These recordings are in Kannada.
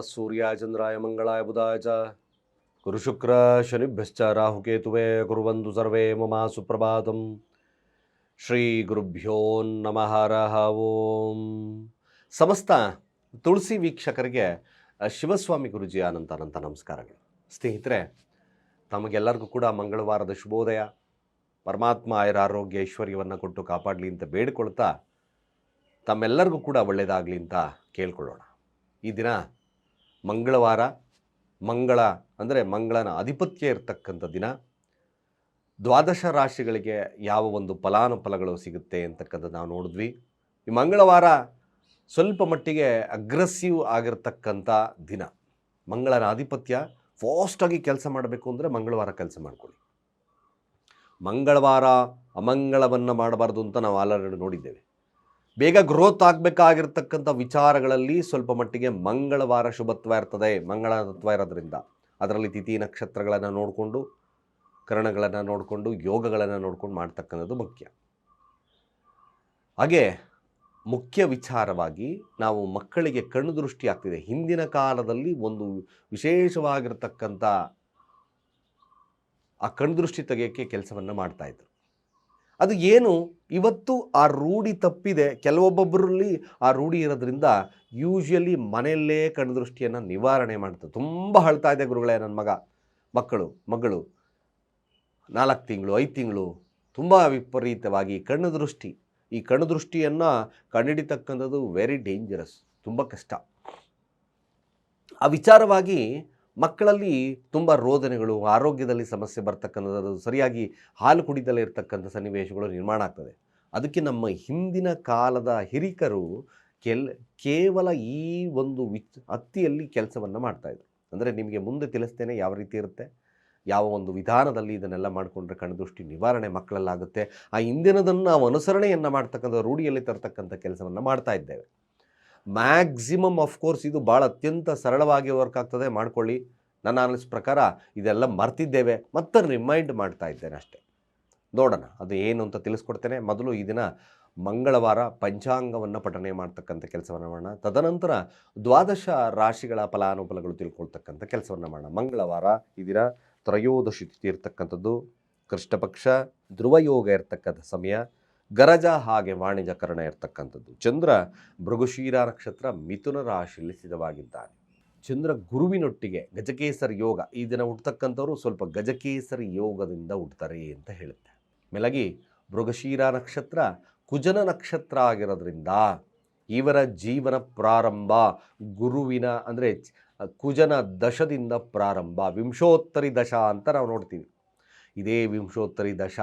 ನಮಃ ಸೂರ್ಯಾಯ ಚಂದ್ರಾಯ ಮಂಗಳಾಯ ಬುಧಾಯ ಚ ಗುರುಶುಕ್ರ ಶನಿಭ್ಯಶ್ಚ ರಾಹುಕೇತುವೆ ಕುರುವಂತು ಸರ್ವೇ ಮಮ ಸುಪ್ರಭಾತಂ ಶ್ರೀ ಗುರುಭ್ಯೋ ನಮಃ ಓಂ ಸಮಸ್ತ ತುಳಸಿ ವೀಕ್ಷಕರಿಗೆ ಶಿವಸ್ವಾಮಿ ಗುರುಜಿ ಅನಂತ ಅನಂತ ನಮಸ್ಕಾರಗಳು. ಸ್ನೇಹಿತರೆ, ತಮಗೆಲ್ಲರಿಗೂ ಕೂಡ ಮಂಗಳವಾರದ ಶುಭೋದಯ. ಪರಮಾತ್ಮ ಆಯರ ಆರೋಗ್ಯ, ಐಶ್ವರ್ಯವನ್ನು ಕೊಟ್ಟು ಕಾಪಾಡಲಿ ಅಂತ ಬೇಡಿಕೊಳ್ತಾ, ತಮ್ಮೆಲ್ಲರಿಗೂ ಕೂಡ ಒಳ್ಳೆಯದಾಗಲಿ ಅಂತ ಕೇಳ್ಕೊಳ್ಳೋಣ. ಈ ದಿನ ಮಂಗಳವಾರ, ಮಂಗಳ ಅಂದರೆ ಮಂಗಳನ ಆಧಿಪತ್ಯ ಇರತಕ್ಕಂಥ ದಿನ. ದ್ವಾದಶ ರಾಶಿಗಳಿಗೆ ಯಾವ ಒಂದು ಫಲಾನುಫಲಗಳು ಸಿಗುತ್ತೆ ಅಂತಕ್ಕಂಥದ್ದು ನಾವು ನೋಡಿದ್ವಿ. ಈ ಮಂಗಳವಾರ ಸ್ವಲ್ಪ ಮಟ್ಟಿಗೆ ಅಗ್ರೆಸಿವ್ ಆಗಿರ್ತಕ್ಕಂಥ ದಿನ. ಮಂಗಳನ ಆಧಿಪತ್ಯ ಫಾಸ್ಟಾಗಿ ಕೆಲಸ ಮಾಡಬೇಕು ಅಂದರೆ ಮಂಗಳವಾರ ಕೆಲಸ ಮಾಡ್ಕೊಳ್ಳಿ. ಮಂಗಳವಾರ ಅಮಂಗಳವನ್ನು ಮಾಡಬಾರ್ದು ಅಂತ ನಾವು ಆಲ್ರೆಡಿ ನೋಡಿದ್ದೇವೆ. ಬೇಗ ಗ್ರೋತ್ ಆಗಬೇಕಾಗಿರ್ತಕ್ಕಂಥ ವಿಚಾರಗಳಲ್ಲಿ ಸ್ವಲ್ಪ ಮಟ್ಟಿಗೆ ಮಂಗಳವಾರ ಶುಭತ್ವ ಇರ್ತದೆ. ಮಂಗಳ ತತ್ವ ಇರೋದ್ರಿಂದ. ಅದರಲ್ಲಿ ತಿಥಿ ನಕ್ಷತ್ರಗಳನ್ನು ನೋಡಿಕೊಂಡು, ಕರಣಗಳನ್ನು ನೋಡಿಕೊಂಡು, ಯೋಗಗಳನ್ನು ನೋಡ್ಕೊಂಡು ಮಾಡ್ತಕ್ಕಂಥದ್ದು ಮುಖ್ಯ. ಹಾಗೆ ಮುಖ್ಯ ವಿಚಾರವಾಗಿ ನಾವು ಮಕ್ಕಳಿಗೆ ಕಣ್ಣು ದೃಷ್ಟಿ ಆಗ್ತಿದೆ. ಹಿಂದಿನ ಕಾಲದಲ್ಲಿ ಒಂದು ವಿಶೇಷವಾಗಿರ್ತಕ್ಕಂಥ ಆ ಕಣ್ಣು ದೃಷ್ಟಿ ತೆಗೆಯೋಕ್ಕೆ ಕೆಲಸವನ್ನು ಮಾಡ್ತಾಯಿದ್ರು ಅದು ಏನು? ಇವತ್ತು ಆ ರೂಢಿ ತಪ್ಪಿದೆ. ಕೆಲವೊಬ್ಬೊಬ್ಬರಲ್ಲಿ ಆ ರೂಢಿ ಇರೋದ್ರಿಂದ ಯೂಶ್ವಲಿ ಮನೆಯಲ್ಲೇ ಕಣ್ದೃಷ್ಟಿಯನ್ನು ನಿವಾರಣೆ ಮಾಡ್ತಾರೆ ತುಂಬ ಅಳ್ತಾ ಇದೆ ಗುರುಗಳೇ ನನ್ನ ಮಗ, ಮಕ್ಕಳು, ಮಗಳು. ನಾಲ್ಕು ತಿಂಗಳು, ಐದು ತಿಂಗಳು, ತುಂಬ ವಿಪರೀತವಾಗಿ ಕಣ್ಣು ದೃಷ್ಟಿ ಈ ಕಣ್ಣು ದೃಷ್ಟಿಯನ್ನು ಕಂಡುಹಿಡಿತಕ್ಕಂಥದ್ದು ವೆರಿ ಡೇಂಜರಸ್ ತುಂಬ ಕಷ್ಟ. ಆ ವಿಚಾರವಾಗಿ ಮಕ್ಕಳಲ್ಲಿ ತುಂಬ ರೋದನೆಗಳು, ಆರೋಗ್ಯದಲ್ಲಿ ಸಮಸ್ಯೆ ಬರ್ತಕ್ಕಂಥದ್ದು, ಸರಿಯಾಗಿ ಹಾಲು ಕುಡಿದಲ್ಲೇ ಇರತಕ್ಕಂಥ ಸನ್ನಿವೇಶಗಳು ನಿರ್ಮಾಣ ಆಗ್ತದೆ. ಅದಕ್ಕೆ ನಮ್ಮ ಹಿಂದಿನ ಕಾಲದ ಹಿರಿಕರು ಕೆಲ್, ಕೇವಲ ಈ ಒಂದು ವಿಚ್, ಹತ್ತಿಯಲ್ಲಿ ಕೆಲಸವನ್ನು ಮಾಡ್ತಾಯಿದ್ರು ಅಂದರೆ ನಿಮಗೆ ಮುಂದೆ ತಿಳಿಸ್ತೇನೆ ಯಾವ ರೀತಿ ಇರುತ್ತೆ. ಯಾವ ಒಂದು ವಿಧಾನದಲ್ಲಿ ಇದನ್ನೆಲ್ಲ ಮಾಡಿಕೊಂಡ್ರೆ ಕಣ್ದೃಷ್ಟಿ ನಿವಾರಣೆ ಮಕ್ಕಳಲ್ಲಾಗುತ್ತೆ. ಆ ಹಿಂದಿನದನ್ನು ನಾವು ಅನುಸರಣೆಯನ್ನು ಮಾಡ್ತಕ್ಕಂಥ, ರೂಢಿಯಲ್ಲಿ ತರ್ತಕ್ಕಂಥ ಕೆಲಸವನ್ನು ಮಾಡ್ತಾ ಇದ್ದೇವೆ. ಮ್ಯಾಕ್ಸಿಮಮ್ ಕೋರ್ಸ್ ಇದು ಭಾಳ ಅತ್ಯಂತ ಸರಳವಾಗಿ ವರ್ಕ್ ಆಗ್ತದೆ, ಮಾಡ್ಕೊಳ್ಳಿ. ನನ್ನ ಅನಿಸ್ ಪ್ರಕಾರ ಇದೆಲ್ಲ ಮರ್ತಿದ್ದೇವೆ. ಮತ್ತೆ ರಿಮೈಂಡ್ ಮಾಡ್ತಾ ಇದ್ದೇನೆ ಅಷ್ಟೇ. ನೋಡೋಣ, ಅದು ಏನು ಅಂತ ತಿಳಿಸ್ಕೊಡ್ತೇನೆ. ಮೊದಲು ಈ ದಿನ ಮಂಗಳವಾರ ಪಂಚಾಂಗವನ್ನು ಪಠನೆ ಮಾಡ್ತಕ್ಕಂಥ ಕೆಲಸವನ್ನು ಮಾಡೋಣ. ತದನಂತರ ದ್ವಾದಶ ರಾಶಿಗಳ ಫಲಾನುಫಲಗಳು ತಿಳ್ಕೊಳ್ತಕ್ಕಂಥ ಕೆಲಸವನ್ನು ಮಾಡೋಣ. ಮಂಗಳವಾರ ಈ ದಿನ ತ್ರಯೋದಶಿ ತಿಥಿ ಇರ್ತಕ್ಕಂಥದ್ದು ಕೃಷ್ಣಪಕ್ಷ ಧ್ರುವಯೋಗ ಇರ್ತಕ್ಕಂಥ ಸಮಯ. ಗರಜ ಹಾಗೆ ವಾಣಿಜಕರಣ ಇರ್ತಕ್ಕಂಥದ್ದು. ಚಂದ್ರ ಭೃಗುಶೀರ ನಕ್ಷತ್ರ ಮಿಥುನ ರಾಶಿಯಲ್ಲಿ ಸ್ಥಿತವಾಗಿದ್ದಾನೆ. ಚಂದ್ರ ಗುರುವಿನೊಟ್ಟಿಗೆ ಗಜಕೇಸರಿ ಯೋಗ, ಈ ದಿನ ಹುಟ್ಟತಕ್ಕಂಥವ್ರು ಸ್ವಲ್ಪ ಗಜಕೇಸರಿ ಯೋಗದಿಂದ ಹುಡ್ತಾರೆ ಅಂತ ಹೇಳುತ್ತೆ. ಮೇಲಾಗಿ ಮೃಗಶೀರ ನಕ್ಷತ್ರ ಕುಜನ ನಕ್ಷತ್ರ ಆಗಿರೋದ್ರಿಂದ ಇವರ ಜೀವನ ಪ್ರಾರಂಭ ಗುರುವಿನ ಅಂದರೆ ಕುಜನ ದಶದಿಂದ ಪ್ರಾರಂಭ, ವಿಂಶೋತ್ತರಿ ದಶ ಅಂತ ನಾವು ನೋಡ್ತೀವಿ. ಇದೇ ವಿಂಶೋತ್ತರಿ ದಶ.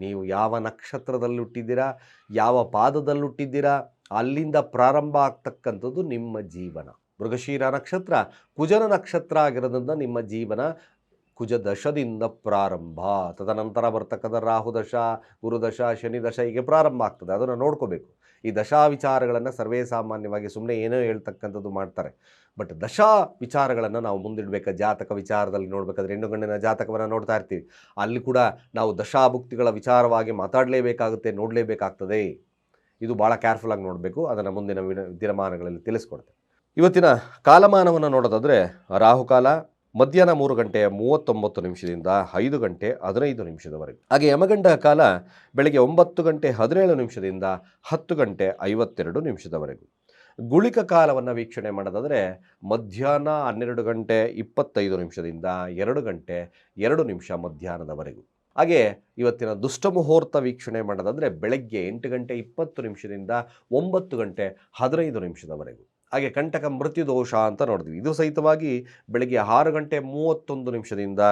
ನೀವು ಯಾವ ನಕ್ಷತ್ರದಲ್ಲಿ ಹುಟ್ಟಿದ್ದೀರಾ ಯಾವ ಪಾದದಲ್ಲಿ ಹುಟ್ಟಿದ್ದೀರಾ ಅಲ್ಲಿಂದ ಪ್ರಾರಂಭ ಆಗ್ತಕ್ಕಂಥದ್ದು ನಿಮ್ಮ ಜೀವನ. ಮೃಗಶೀರ ನಕ್ಷತ್ರ ಕುಜನ ನಕ್ಷತ್ರ ಆಗಿರೋದ್ರಿಂದ ನಿಮ್ಮ ಜೀವನ ಕುಜ ದಶದಿಂದ ಪ್ರಾರಂಭ, ತದನಂತರ ಬರ್ತಕ್ಕಂಥ ರಾಹು ದಶ ಗುರುದಶ ಶನಿ ದಶ ಹೀಗೆ ಪ್ರಾರಂಭ ಆಗ್ತದೆ. ಅದನ್ನು ನೋಡ್ಕೋಬೇಕು. ಈ ದಶಾ ವಿಚಾರಗಳನ್ನು ಸರ್ವೇ ಸಾಮಾನ್ಯವಾಗಿ ಸುಮ್ಮನೆ ಏನೋ ಹೇಳ್ತಕ್ಕಂಥದ್ದು ಮಾಡ್ತಾರೆ. ಬಟ್ ದಶಾ ವಿಚಾರಗಳನ್ನು ನಾವು ಮುಂದಿಡಬೇಕು? ಜಾತಕ ವಿಚಾರದಲ್ಲಿ ನೋಡಬೇಕಾದ್ರೆ ಹೆಣ್ಣು ಗಂಡಿನ ಜಾತಕವನ್ನು ನೋಡ್ತಾ ಇರ್ತೀವಿ. ಅಲ್ಲಿ ಕೂಡ ನಾವು ದಶಾಭುಕ್ತಿಗಳ ವಿಚಾರವಾಗಿ ಮಾತಾಡಲೇಬೇಕಾಗುತ್ತೆ, ನೋಡಲೇಬೇಕಾಗ್ತದೆ. ಇದು ಭಾಳ ಕೇರ್ಫುಲ್ಲಾಗಿ ನೋಡಬೇಕು. ಅದನ್ನು ಮುಂದಿನ ವಿನ- ದಿನಮಾನಗಳಲ್ಲಿ ತಿಳಿಸ್ಕೊಡ್ತೇವೆ ಇವತ್ತಿನ ಕಾಲಮಾನವನ್ನು ನೋಡೋದಾದರೆ ರಾಹುಕಾಲ ಮಧ್ಯಾಹ್ನ ಮೂರು ಗಂಟೆ ಮೂವತ್ತೊಂಬತ್ತು ನಿಮಿಷದಿಂದ ಐದು ಗಂಟೆ ಹದಿನೈದು ನಿಮಿಷದವರೆಗೆ. ಹಾಗೆ ಯಮಗಂಡ ಕಾಲ ಬೆಳಗ್ಗೆ ಒಂಬತ್ತು ಗಂಟೆ ಹದಿನೇಳು ನಿಮಿಷದಿಂದ ಹತ್ತು ಗಂಟೆ ಐವತ್ತೆರಡು ನಿಮಿಷದವರೆಗೂ. ಗುಳಿಕ ಕಾಲವನ್ನು ವೀಕ್ಷಣೆ ಮಾಡೋದಾದರೆ ಮಧ್ಯಾಹ್ನ ಹನ್ನೆರಡು ಗಂಟೆ ಇಪ್ಪತ್ತೈದು ನಿಮಿಷದಿಂದ ಎರಡು ಗಂಟೆ ಎರಡು ನಿಮಿಷ ಮಧ್ಯಾಹ್ನದವರೆಗೂ. ಹಾಗೆ ಇವತ್ತಿನ ದುಷ್ಟ ಮುಹೂರ್ತ ವೀಕ್ಷಣೆ ಮಾಡೋದಾದರೆ ಬೆಳಗ್ಗೆ ಎಂಟು ಗಂಟೆ ಇಪ್ಪತ್ತು ನಿಮಿಷದಿಂದ ಒಂಬತ್ತು ಗಂಟೆ ಹದಿನೈದು ನಿಮಿಷದವರೆಗೂ. ಹಾಗೆ ಕಂಟಕ ಮೃತ್ಯು ದೋಷ ಅಂತ ನೋಡಿದ್ವಿ ಇದು ಸಹಿತವಾಗಿ ಬೆಳಗ್ಗೆ ಆರು ಗಂಟೆ ಮೂವತ್ತೊಂದು ನಿಮಿಷದಿಂದ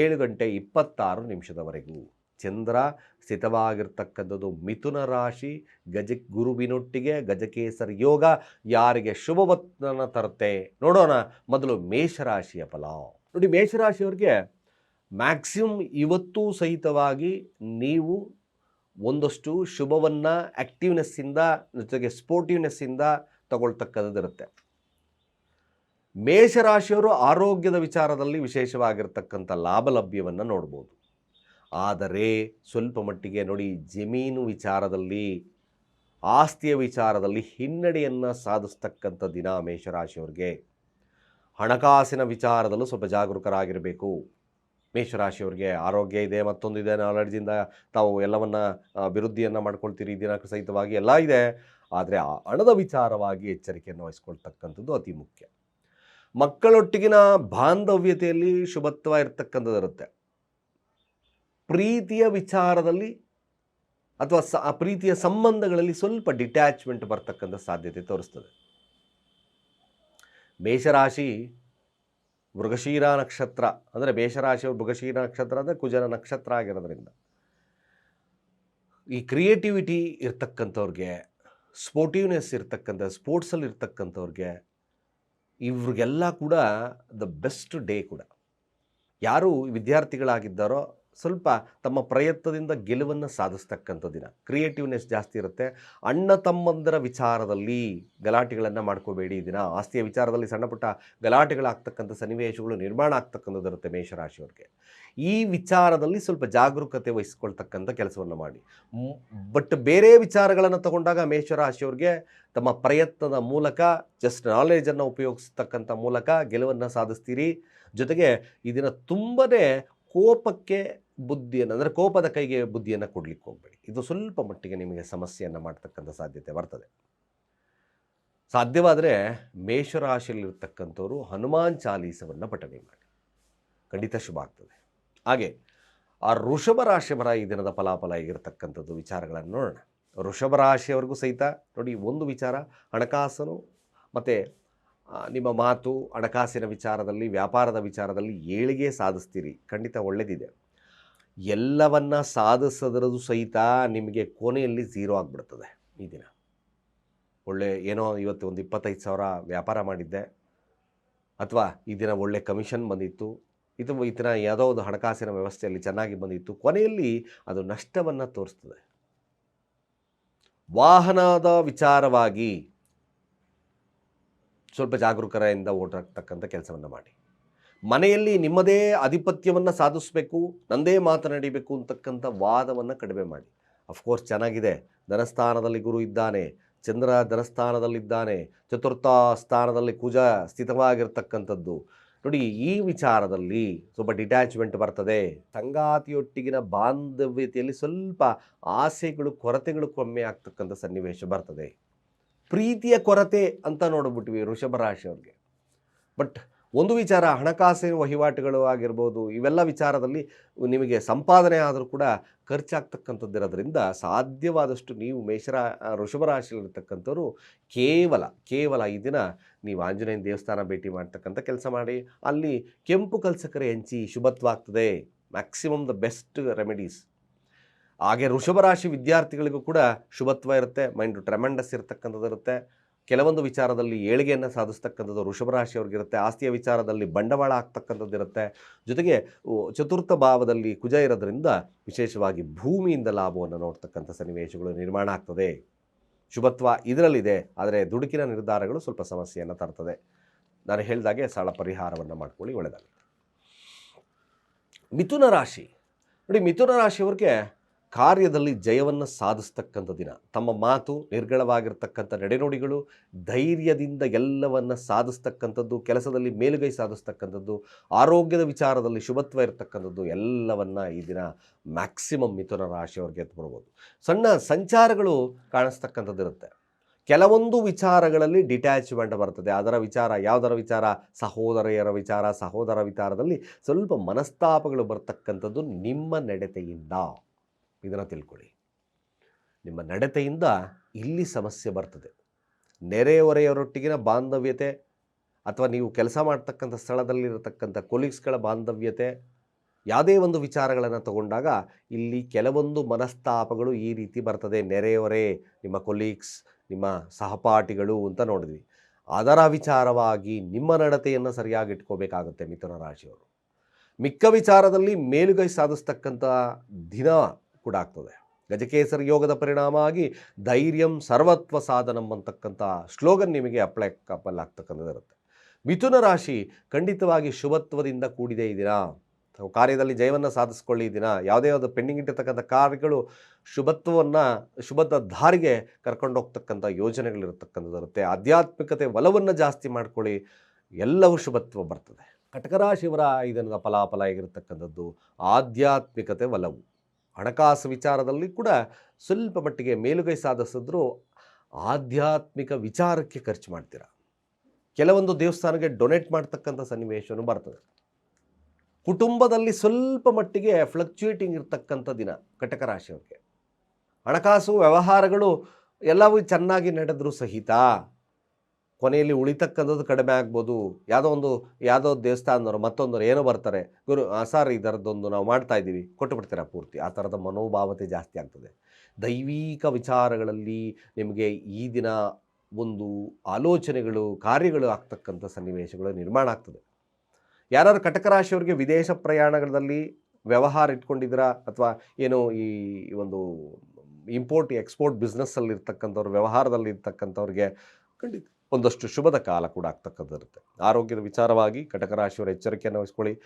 ಏಳು ಗಂಟೆ ಇಪ್ಪತ್ತಾರು ನಿಮಿಷದವರೆಗೂ. ಚಂದ್ರ ಸ್ಥಿತವಾಗಿರ್ತಕ್ಕಂಥದ್ದು ಮಿಥುನ ರಾಶಿ ಗಜ ಗುರುವಿನೊಟ್ಟಿಗೆ ಗಜಕೇಸರಿ ಯೋಗ, ಯಾರಿಗೆ ಶುಭವತ್ನ ತರುತ್ತೆ ನೋಡೋಣ ಮೊದಲು ಮೇಷರಾಶಿಯ ಫಲ. ನೋಡಿ, ಮೇಷರಾಶಿಯವ್ರಿಗೆ ಮ್ಯಾಕ್ಸಿಮಮ್ ಇವತ್ತೂ ಸಹಿತವಾಗಿ ನೀವು ಒಂದಷ್ಟು ಶುಭವನ್ನು ಆ್ಯಕ್ಟಿವ್ನೆಸ್ಸಿಂದ ಜೊತೆಗೆ ಸ್ಪೋರ್ಟಿವ್ನೆಸ್ಸಿಂದ ತಗೊಳ್ತಕ್ಕಂಥದ್ದಿರುತ್ತೆ. ಮೇಷರಾಶಿಯವರು ಆರೋಗ್ಯದ ವಿಚಾರದಲ್ಲಿ ವಿಶೇಷವಾಗಿರ್ತಕ್ಕಂಥ ಲಾಭ ಲಭ್ಯವನ್ನು ನೋಡ್ಬೋದು. ಆದರೆ ಸ್ವಲ್ಪ ಮಟ್ಟಿಗೆ ನೋಡಿ ಜಮೀನು ವಿಚಾರದಲ್ಲಿ, ಆಸ್ತಿಯ ವಿಚಾರದಲ್ಲಿ ಹಿನ್ನಡೆಯನ್ನು ಸಾಧಿಸ್ತಕ್ಕಂಥ ದಿನ ಮೇಷರಾಶಿಯವ್ರಿಗೆ. ಹಣಕಾಸಿನ ವಿಚಾರದಲ್ಲೂ ಸ್ವಲ್ಪ ಜಾಗರೂಕರಾಗಿರಬೇಕು. ಮೇಷರಾಶಿಯವ್ರಿಗೆ ಆರೋಗ್ಯ ಇದೆ ಮತ್ತೊಂದು ಇದೆ ನಾಲೆಡ್ಜಿಂದ ತಾವು ಎಲ್ಲವನ್ನು ಅಭಿವೃದ್ಧಿಯನ್ನು ಮಾಡ್ಕೊಳ್ತೀರಿ ದಿನಾಂಕ ಸಹಿತವಾಗಿ ಎಲ್ಲ ಇದೆ. ಆದರೆ ಆ ಹಣದ ವಿಚಾರವಾಗಿ ಎಚ್ಚರಿಕೆಯನ್ನು ವಹಿಸ್ಕೊಳ್ತಕ್ಕಂಥದ್ದು ಅತಿ ಮುಖ್ಯ. ಮಕ್ಕಳೊಟ್ಟಿಗಿನ ಬಾಂಧವ್ಯತೆಯಲ್ಲಿ ಶುಭತ್ವ ಇರತಕ್ಕಂಥದ್ದು ಇರುತ್ತೆ ಪ್ರೀತಿಯ ವಿಚಾರದಲ್ಲಿ ಅಥವಾ ಸ ಪ್ರೀತಿಯ ಸಂಬಂಧಗಳಲ್ಲಿ ಸ್ವಲ್ಪ ಡಿಟ್ಯಾಚ್ಮೆಂಟ್ ಬರ್ತಕ್ಕಂಥ ಸಾಧ್ಯತೆ ತೋರಿಸ್ತದೆ. ಮೇಷರಾಶಿ ಮೃಗಶೀರ ನಕ್ಷತ್ರ ಅಂದರೆ ಮೇಷರಾಶಿ ಮೃಗಶೀರ ನಕ್ಷತ್ರ ಅಂದರೆ ಕುಜನ ನಕ್ಷತ್ರ ಆಗಿರೋದ್ರಿಂದ ಈ ಕ್ರಿಯೇಟಿವಿಟಿ ಇರ್ತಕ್ಕಂಥವ್ರಿಗೆ ಸ್ಪೋರ್ಟಿವ್ನೆಸ್ ಇರ್ತಕ್ಕಂಥ ಸ್ಪೋರ್ಟ್ಸಲ್ಲಿ ಇರ್ತಕ್ಕಂಥವ್ರಿಗೆ ಇವ್ರಿಗೆಲ್ಲ ಕೂಡ ದ ಬೆಸ್ಟ್ ಡೇ ಕೂಡ. ಯಾರು ವಿದ್ಯಾರ್ಥಿಗಳಾಗಿದ್ದಾರೋ ಸ್ವಲ್ಪ ತಮ್ಮ ಪ್ರಯತ್ನದಿಂದ ಗೆಲುವನ್ನು ಸಾಧಿಸ್ತಕ್ಕಂಥ ದಿನ. ಕ್ರಿಯೇಟಿವ್ನೆಸ್ ಜಾಸ್ತಿ ಇರುತ್ತೆ. ಅಣ್ಣ ತಮ್ಮಂದರ ವಿಚಾರದಲ್ಲಿ ಗಲಾಟೆಗಳನ್ನು ಮಾಡ್ಕೋಬೇಡಿ ದಿನ. ಆಸ್ತಿಯ ವಿಚಾರದಲ್ಲಿ ಸಣ್ಣ ಪುಟ್ಟ ಗಲಾಟೆಗಳಾಗ್ತಕ್ಕಂಥ ಸನ್ನಿವೇಶಗಳು ನಿರ್ಮಾಣ ಆಗ್ತಕ್ಕಂಥದ್ದು ಇರುತ್ತೆ ಮೇಷರಾಶಿಯವ್ರಿಗೆ. ಈ ವಿಚಾರದಲ್ಲಿ ಸ್ವಲ್ಪ ಜಾಗರೂಕತೆ ವಹಿಸ್ಕೊಳ್ತಕ್ಕಂಥ ಕೆಲಸವನ್ನು ಮಾಡಿ. ಬಟ್ ಬೇರೆ ವಿಚಾರಗಳನ್ನು ತಗೊಂಡಾಗ ಮೇಷರಾಶಿಯವ್ರಿಗೆ ತಮ್ಮ ಪ್ರಯತ್ನದ ಮೂಲಕ ಜಸ್ಟ್ ನಾಲೆಜನ್ನು ಉಪಯೋಗಿಸ್ತಕ್ಕಂಥ ಮೂಲಕ ಗೆಲುವನ್ನು ಸಾಧಿಸ್ತೀರಿ. ಜೊತೆಗೆ ಈ ದಿನ ತುಂಬನೇ ಕೋಪಕ್ಕೆ ಬುದ್ಧಿಯನ್ನು, ಅಂದರೆ ಕೋಪದ ಕೈಗೆ ಬುದ್ಧಿಯನ್ನು ಕೊಡಲಿಕ್ಕೆ ಹೋಗಬೇಡಿ. ಇದು ಸ್ವಲ್ಪ ಮಟ್ಟಿಗೆ ನಿಮಗೆ ಸಮಸ್ಯೆಯನ್ನು ಮಾಡ್ತಕ್ಕಂಥ ಸಾಧ್ಯತೆ ಬರ್ತದೆ. ಸಾಧ್ಯವಾದರೆ ಮೇಷರಾಶಿಯಲ್ಲಿರ್ತಕ್ಕಂಥವರು ಹನುಮಾನ್ ಚಾಲೀಸವನ್ನು ಪಠನೆ ಮಾಡಿ. ಖಂಡಿತ ಶುಭ ಆಗ್ತದೆ. ಹಾಗೆ ಆ ಋಷಭ ರಾಶಿಯವರ ಈ ದಿನದ ಫಲಾಫಲ ಆಗಿರತಕ್ಕಂಥದ್ದು ವಿಚಾರಗಳನ್ನು ನೋಡೋಣ. ಋಷಭ ರಾಶಿಯವರೆಗೂ ಸಹಿತ ನೋಡಿ ಒಂದು ವಿಚಾರ ಹಣಕಾಸನು ಮತ್ತು ನಿಮ್ಮ ಮಾತು, ಹಣಕಾಸಿನ ವಿಚಾರದಲ್ಲಿ, ವ್ಯಾಪಾರದ ವಿಚಾರದಲ್ಲಿ ಏಳಿಗೆ ಸಾಧಿಸ್ತೀರಿ. ಖಂಡಿತ ಒಳ್ಳೆಯದಿದೆ ಎಲ್ಲವನ್ನ ಸಾಧಿಸೋದ್ರದ್ದು ಸಹಿತ ನಿಮಗೆ ಕೊನೆಯಲ್ಲಿ ಝೀರೋ ಆಗಿಬಿಡ್ತದೆ ಈ ದಿನ. ಒಳ್ಳೆ ಏನೋ ಇವತ್ತು ಒಂದು ಇಪ್ಪತ್ತೈದು ಸಾವಿರ ವ್ಯಾಪಾರ ಮಾಡಿದ್ದೆ. ಅಥವಾ ಈ ದಿನ ಒಳ್ಳೆ ಕಮಿಷನ್ ಬಂದಿತ್ತು. ಇದು ಈ ದಿನ ಯಾವುದೋ ಒಂದು ಹಣಕಾಸಿನ ವ್ಯವಸ್ಥೆಯಲ್ಲಿ ಚೆನ್ನಾಗಿ ಬಂದಿತ್ತು. ಕೊನೆಯಲ್ಲಿ ಅದು ನಷ್ಟವನ್ನು ತೋರಿಸ್ತದೆ. ವಾಹನದ ವಿಚಾರವಾಗಿ ಸ್ವಲ್ಪ ಜಾಗರೂಕತೆಯಿಂದ ಓಡಾಡ್ತಕ್ಕಂಥ ಕೆಲಸವನ್ನು ಮಾಡಿ. ಮನೆಯಲ್ಲಿ ನಿಮ್ಮದೇ ಆಧಿಪತ್ಯವನ್ನು ಸಾಧಿಸಬೇಕು, ನಂದೇ ಮಾತನಾಡಿಬೇಕು ಅಂತಕ್ಕಂಥ ವಾದವನ್ನು ಕಡಿಮೆ ಮಾಡಿ. ಅಫ್ಕೋರ್ಸ್ ಚೆನ್ನಾಗಿದೆ. ಧನಸ್ಥಾನದಲ್ಲಿ ಗುರು ಇದ್ದಾನೆ, ಚಂದ್ರ ಧನಸ್ಥಾನದಲ್ಲಿದ್ದಾನೆ, ಚತುರ್ಥ ಸ್ಥಾನದಲ್ಲಿ ಕುಜ ಸ್ಥಿತವಾಗಿರ್ತಕ್ಕಂಥದ್ದು. ನೋಡಿ, ಈ ವಿಚಾರದಲ್ಲಿ ಸ್ವಲ್ಪ ಡಿಟ್ಯಾಚ್ಮೆಂಟ್ ಬರ್ತದೆ. ಸಂಗಾತಿಯೊಟ್ಟಿಗಿನ ಬಾಂಧವ್ಯತೆಯಲ್ಲಿ ಸ್ವಲ್ಪ ಆಸೆಗಳು, ಕೊರತೆಗಳು ಕಮ್ಮಿ ಆಗ್ತಕ್ಕಂಥ ಸನ್ನಿವೇಶ ಬರ್ತದೆ. ಪ್ರೀತಿಯ ಕೊರತೆ ಅಂತ ನೋಡ್ಬಿಟ್ವಿ ವೃಷಭ ರಾಶಿಯವ್ರಿಗೆ. ಬಟ್ ಒಂದು ವಿಚಾರ ಹಣಕಾಸಿನ ವಹಿವಾಟುಗಳು ಆಗಿರ್ಬೋದು, ಇವೆಲ್ಲ ವಿಚಾರದಲ್ಲಿ ನಿಮಗೆ ಸಂಪಾದನೆ ಆದರೂ ಕೂಡ ಖರ್ಚಾಗ್ತಕ್ಕಂಥದ್ದಿರೋದ್ರಿಂದ ಸಾಧ್ಯವಾದಷ್ಟು ನೀವು ಮೇಷರಾ ಋಷಭರಾಶಿಯಲ್ಲಿರ್ತಕ್ಕಂಥವ್ರು ಕೇವಲ ಕೇವಲ ಈ ದಿನ ನೀವು ಆಂಜನೇಯನ ದೇವಸ್ಥಾನ ಭೇಟಿ ಮಾಡ್ತಕ್ಕಂಥ ಕೆಲಸ ಮಾಡಿ, ಅಲ್ಲಿ ಕೆಂಪು ಕಲ್ಸಕರೆ ಹೆಂಚಿ ಶುಭತ್ವ ಆಗ್ತದೆ ಮ್ಯಾಕ್ಸಿಮಮ್ ದ ಬೆಸ್ಟ್ ರೆಮಿಡೀಸ್. ಹಾಗೆ ಋಷಭರಾಶಿ ರಾಶಿ ವಿದ್ಯಾರ್ಥಿಗಳಿಗೂ ಕೂಡ ಶುಭತ್ವ ಇರುತ್ತೆ, ಮೈಂಡ್ ಟ್ರೆಮೆಂಡಸ್ ಇರತಕ್ಕಂಥದ್ದು ಇರುತ್ತೆ ಕೆಲವೊಂದು ವಿಚಾರದಲ್ಲಿ ಏಳಿಗೆಯನ್ನು ಸಾಧಿಸ್ತಕ್ಕಂಥದ್ದು ವೃಷಭ ರಾಶಿಯವ್ರಿಗಿರುತ್ತೆ. ಆಸ್ತಿಯ ವಿಚಾರದಲ್ಲಿ ಬಂಡವಾಳ ಆಗ್ತಕ್ಕಂಥದ್ದು ಇರುತ್ತೆ. ಜೊತೆಗೆ ಚತುರ್ಥ ಭಾವದಲ್ಲಿ ಕುಜ ಇರೋದ್ರಿಂದ ವಿಶೇಷವಾಗಿ ಭೂಮಿಯಿಂದ ಲಾಭವನ್ನು ನೋಡ್ತಕ್ಕಂಥ ಸನ್ನಿವೇಶಗಳು ನಿರ್ಮಾಣ ಆಗ್ತದೆ. ಶುಭತ್ವ ಇದರಲ್ಲಿದೆ, ಆದರೆ ದುಡುಕಿನ ನಿರ್ಧಾರಗಳು ಸ್ವಲ್ಪ ಸಮಸ್ಯೆಯನ್ನು ತರ್ತದೆ. ನಾನು ಹೇಳಿದಾಗೆ ಸಾಲ ಪರಿಹಾರವನ್ನು ಮಾಡ್ಕೊಳ್ಳಿ ಒಳ್ಳೆಯದಾಗುತ್ತೆ ಮಿಥುನ ರಾಶಿ. ನೋಡಿ, ಮಿಥುನ ರಾಶಿಯವ್ರಿಗೆ ಕಾರ್ಯದಲ್ಲಿ ಜಯವನ್ನು ಸಾಧಿಸ್ತಕ್ಕಂಥ ದಿನ. ತಮ್ಮ ಮಾತು ನಿರ್ಗಳವಾಗಿರ್ತಕ್ಕಂಥ ನಡೆನುಡಿಗಳು ಧೈರ್ಯದಿಂದ ಎಲ್ಲವನ್ನು ಸಾಧಿಸ್ತಕ್ಕಂಥದ್ದು, ಕೆಲಸದಲ್ಲಿ ಮೇಲುಗೈ ಸಾಧಿಸ್ತಕ್ಕಂಥದ್ದು, ಆರೋಗ್ಯದ ವಿಚಾರದಲ್ಲಿ ಶುಭತ್ವ ಇರತಕ್ಕಂಥದ್ದು ಎಲ್ಲವನ್ನು ಈ ದಿನ ಮ್ಯಾಕ್ಸಿಮಮ್ ಮಿಥುನ ರಾಶಿಯವ್ರಿಗೆ ಎತ್ಬಿಡ್ಬೋದು ಸಣ್ಣ ಸಂಚಾರಗಳು ಕಾಣಿಸ್ತಕ್ಕಂಥದ್ದಿರುತ್ತೆ. ಕೆಲವೊಂದು ವಿಚಾರಗಳಲ್ಲಿ ಡಿಟ್ಯಾಚ್ಮೆಂಟ್ ಬರ್ತದೆ. ಅದರ ವಿಚಾರ, ಯಾವುದರ ವಿಚಾರ? ಸಹೋದರಿಯರ ವಿಚಾರ, ಸಹೋದರ ವಿಚಾರದಲ್ಲಿ ಸ್ವಲ್ಪ ಮನಸ್ತಾಪಗಳು ಬರ್ತಕ್ಕಂಥದ್ದು ನಿಮ್ಮ ನಡತೆಯಿಂದ. ಇದನ್ನು ತಿಳ್ಕೊಳ್ಳಿ. ನಿಮ್ಮ ನಡತೆಯಿಂದ ಇಲ್ಲಿ ಸಮಸ್ಯೆ ಬರ್ತದೆ. ನೆರೆಹೊರೆಯವರೊಟ್ಟಿಗಿನ ಬಾಂಧವ್ಯತೆ ಅಥವಾ ನೀವು ಕೆಲಸ ಮಾಡ್ತಕ್ಕಂಥ ಸ್ಥಳದಲ್ಲಿರತಕ್ಕಂಥ ಕೊಲೀಗ್ಸ್ಗಳ ಬಾಂಧವ್ಯತೆ ಯಾವುದೇ ಒಂದು ವಿಚಾರಗಳನ್ನು ತಗೊಂಡಾಗ ಇಲ್ಲಿ ಕೆಲವೊಂದು ಮನಸ್ತಾಪಗಳು ಈ ರೀತಿ ಬರ್ತದೆ. ನೆರೆಹೊರೆ ನಿಮ್ಮ ಕೊಲೀಗ್ಸ್ ನಿಮ್ಮ ಸಹಪಾಠಿಗಳು ಅಂತ ನೋಡಿದ್ವಿ. ಅದರ ವಿಚಾರವಾಗಿ ನಿಮ್ಮ ನಡತೆಯನ್ನು ಸರಿಯಾಗಿ ಇಟ್ಕೋಬೇಕಾಗುತ್ತೆ ಮಿಥುನ ರಾಶಿಯವರು. ಮಿಕ್ಕ ವಿಚಾರದಲ್ಲಿ ಮೇಲುಗೈ ಸಾಧಿಸ್ತಕ್ಕಂಥ ದಿನ ಕೂಡ ಆಗ್ತದೆ ಗಜಕೇಸರಿ ಯೋಗದ ಪರಿಣಾಮ ಆಗಿ ಧೈರ್ಯಂ ಸರ್ವತ್ವ ಸಾಧನಂ ಅಂತಕ್ಕಂಥ ಸ್ಲೋಗನ್ ನಿಮಗೆ ಅಪ್ಲೈ ಕಪಲ್ ಆಗ್ತಕ್ಕಂಥದ್ದು ಇರುತ್ತೆ. ಮಿಥುನ ರಾಶಿ ಖಂಡಿತವಾಗಿ ಶುಭತ್ವದಿಂದ ಕೂಡಿದೆ ಈ ದಿನ. ಕಾರ್ಯದಲ್ಲಿ ಜಯವನ್ನು ಸಾಧಿಸ್ಕೊಳ್ಳಿ ದಿನ. ಯಾವುದೇ ಒಂದು ಪೆಂಡಿಂಗ್ ಇಟ್ಟಿರ್ತಕ್ಕಂಥ ಕಾರ್ಯಗಳು ಶುಭತ್ವವನ್ನು, ಶುಭದ ದಾರಿಗೆ ಕರ್ಕೊಂಡು ಹೋಗ್ತಕ್ಕಂಥ ಯೋಜನೆಗಳಿರತಕ್ಕಂಥದ್ದು ಇರುತ್ತೆ. ಆಧ್ಯಾತ್ಮಿಕತೆ ಒಲವನ್ನು ಜಾಸ್ತಿ ಮಾಡ್ಕೊಳ್ಳಿ. ಎಲ್ಲವೂ ಶುಭತ್ವ ಬರ್ತದೆ. ಕಟಕರಾಶಿಯವರ ಇದನ್ನು ಫಲಾಫಲ ಆಗಿರತಕ್ಕಂಥದ್ದು ಆಧ್ಯಾತ್ಮಿಕತೆ ಒಲವು. ಹಣಕಾಸು ವಿಚಾರದಲ್ಲಿ ಕೂಡ ಸ್ವಲ್ಪ ಮಟ್ಟಿಗೆ ಮೇಲುಗೈ ಸಾಧಿಸಿದ್ರು ಆಧ್ಯಾತ್ಮಿಕ ವಿಚಾರಕ್ಕೆ ಖರ್ಚು ಮಾಡ್ತೀರಾ? ಕೆಲವೊಂದು ದೇವಸ್ಥಾನಕ್ಕೆ ಡೊನೇಟ್ ಮಾಡ್ತಕ್ಕಂಥ ಸನ್ನಿವೇಶನೂ ಬರ್ತದೆ. ಕುಟುಂಬದಲ್ಲಿ ಸ್ವಲ್ಪ ಮಟ್ಟಿಗೆ ಫ್ಲಕ್ಚುಯೇಟಿಂಗ್ ಇರ್ತಕ್ಕಂಥ ದಿನ ಕಟಕ ರಾಶಿಯವ್ರಿಗೆ. ಹಣಕಾಸು ವ್ಯವಹಾರಗಳು ಎಲ್ಲವೂ ಚೆನ್ನಾಗಿ ನಡೆದರೂ ಸಹಿತ ಕೊನೆಯಲ್ಲಿ ಉಳಿತಕ್ಕಂಥದ್ದು ಕಡಿಮೆ ಆಗ್ಬೋದು. ಯಾವುದೋ ಒಂದು, ಯಾವುದೋ ದೇವಸ್ಥಾನದವರು ಮತ್ತೊಂದವರು ಏನೋ ಬರ್ತಾರೆ. ಗುರು ಸರ್ ಈ ಥರದ್ದೊಂದು ನಾವು ಮಾಡ್ತಾ ಇದ್ದೀವಿ. ಕೊಟ್ಟು ಬಿಡ್ತೀರಾ ಪೂರ್ತಿ? ಆ ಥರದ ಮನೋಭಾವತೆ ಜಾಸ್ತಿ ಆಗ್ತದೆ. ದೈವಿಕ ವಿಚಾರಗಳಲ್ಲಿ ನಿಮಗೆ ಈ ದಿನ ಒಂದು ಆಲೋಚನೆಗಳು, ಕಾರ್ಯಗಳು ಆಗ್ತಕ್ಕಂಥ ಸನ್ನಿವೇಶಗಳು ನಿರ್ಮಾಣ ಆಗ್ತದೆ. ಯಾರಾದ್ರು ಕಟಕ ರಾಶಿಯವರಿಗೆ ವಿದೇಶ ಪ್ರಯಾಣಗಳಲ್ಲಿ ವ್ಯವಹಾರ ಇಟ್ಕೊಂಡಿದ್ದೀರಾ? ಅಥವಾ ಏನು ಈ ಒಂದು ಇಂಪೋರ್ಟ್ ಎಕ್ಸ್ಪೋರ್ಟ್ ಬಿಸ್ನೆಸ್ಸಲ್ಲಿ ಇರ್ತಕ್ಕಂಥವ್ರು ವ್ಯವಹಾರದಲ್ಲಿ ಇರ್ತಕ್ಕಂಥವ್ರಿಗೆ ಖಂಡಿತ ಒಂದಷ್ಟು ಶುಭದ ಕಾಲ ಕೂಡ ಆಗ್ತಕ್ಕಂಥದ್ದಿರುತ್ತೆ. ಆರೋಗ್ಯದ ವಿಚಾರವಾಗಿ ಕಟಕ ರಾಶಿಯವರ ಎಚ್ಚರಿಕೆಯನ್ನು ವಹಿಸ್ಕೊಳ್ಳಿ.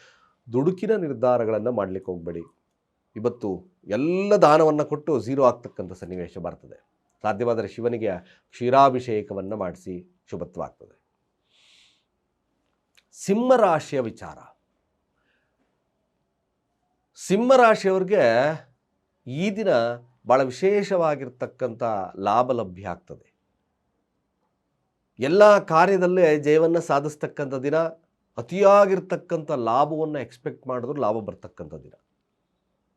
ದುಡುಕಿನ ನಿರ್ಧಾರಗಳನ್ನು ಮಾಡಲಿಕ್ಕೆ ಹೋಗಬೇಡಿ. ಇವತ್ತು ಎಲ್ಲ ದಾನವನ್ನು ಕೊಟ್ಟು ಝೀರೋ ಆಗ್ತಕ್ಕಂಥ ಸನ್ನಿವೇಶ ಬರ್ತದೆ. ಸಾಧ್ಯವಾದರೆ ಶಿವನಿಗೆ ಕ್ಷೀರಾಭಿಷೇಕವನ್ನು ಮಾಡಿಸಿ ಶುಭತ್ವ ಆಗ್ತದೆ. ಸಿಂಹರಾಶಿಯ ವಿಚಾರ. ಸಿಂಹರಾಶಿಯವ್ರಿಗೆ ಈ ದಿನ ಭಾಳ ವಿಶೇಷವಾಗಿರ್ತಕ್ಕಂಥ ಲಾಭ ಲಭ್ಯ ಆಗ್ತದೆ. ಎಲ್ಲ ಕಾರ್ಯದಲ್ಲೇ ಜಯವನ್ನು ಸಾಧಿಸ್ತಕ್ಕಂಥ ದಿನ, ಅತಿಯಾಗಿರ್ತಕ್ಕಂಥ ಲಾಭವನ್ನು ಎಕ್ಸ್ಪೆಕ್ಟ್ ಮಾಡಿದ್ರು ಲಾಭ ಬರ್ತಕ್ಕಂಥ ದಿನ.